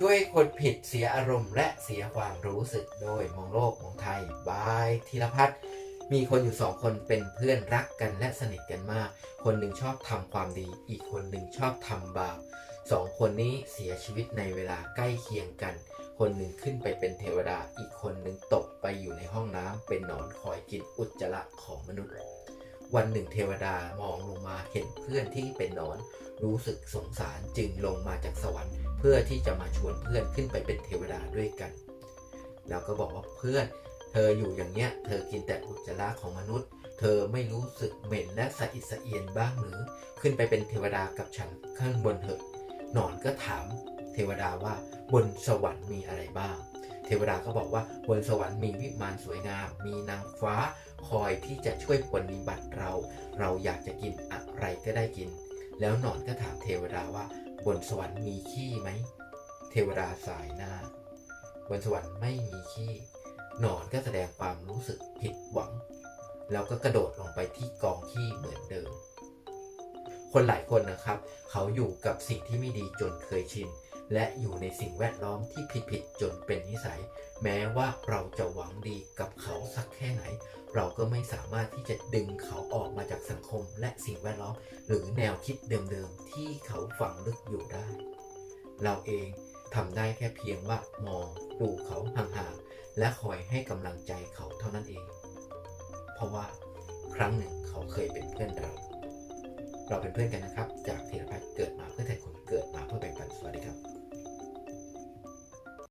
ช่วยคนผิดเสียอารมณ์และเสียความรู้สึกโดยมองโลกมองไทยบายธีรพัฒน์มีคนอยู่สองคนเป็นเพื่อนรักกันและสนิทกันมาก คนหนึ่งชอบทำความดี อีกคนหนึ่งชอบทำบาปสองคนนี้เสียชีวิตในเวลาใกล้เคียงกัน คนหนึ่งขึ้นไปเป็นเทวดา อีกคนหนึ่งตกไปอยู่ในห้องน้ำเป็นหนอนคอยกินอุจจาระของมนุษย์ วันหนึ่งเทวดามองลงมาเห็นเพื่อนที่เป็นนอน รู้สึกสงสารจึงลงมาจากสวรรค์ เพื่อที่จะมาชวนเพื่อนขึ้นไปเป็นเทวดาด้วยกัน แล้วก็บอกว่าเพื่อน เธออยู่อย่างเนี้ย เธอกินแต่อุจจาระของมนุษย์ เธอไม่รู้สึกเหม็นและสะอิดสะเอียนบ้างหรือ ขึ้นไปเป็นเทวดากับฉันข้างบนเถอะนอนก็ถาม เทวดาว่าบนสวรรค์มีอะไรบ้าง เทวดาก็บอกว่าบนสวรรค์มีวิมานสวยงาม มีนางฟ้าคอยที่จะช่วยปฏิบัติเรา เราอยากจะกินอะไรก็ได้กิน แล้วหนอนก็ถามเทวดาว่า บนสวรรค์มีขี้ไหม เทวดาสายหน้า บนสวรรค์ไม่มีขี้ หนอนก็แสดงความรู้สึกผิดหวัง แล้วก็กระโดดลงไปที่กองขี้เหมือนเดิม คนหลายคนนะครับ เขาอยู่กับสิ่งที่ไม่ดีจนเคยชิน และอยู่ในสิ่งแวดล้อมที่ผิดๆจนเป็นนิสัย แม้ว่าเราจะหวังดีกับเขาสักแค่ไหน เราก็ไม่สามารถที่จะดึงเขาออกมาจากสังคมและสิ่งแวดล้อม หรือแนวคิดเดิมๆที่เขาฝังลึกอยู่ได้ เราเองทำได้แค่เพียงว่ามองดูเขาห่างๆและคอยให้กำลังใจเขาเท่านั้นเอง เพราะว่าครั้งหนึ่งเขาเคยเป็นเพื่อนเรา เราเป็นเพื่อนกันนะครับ จากเทร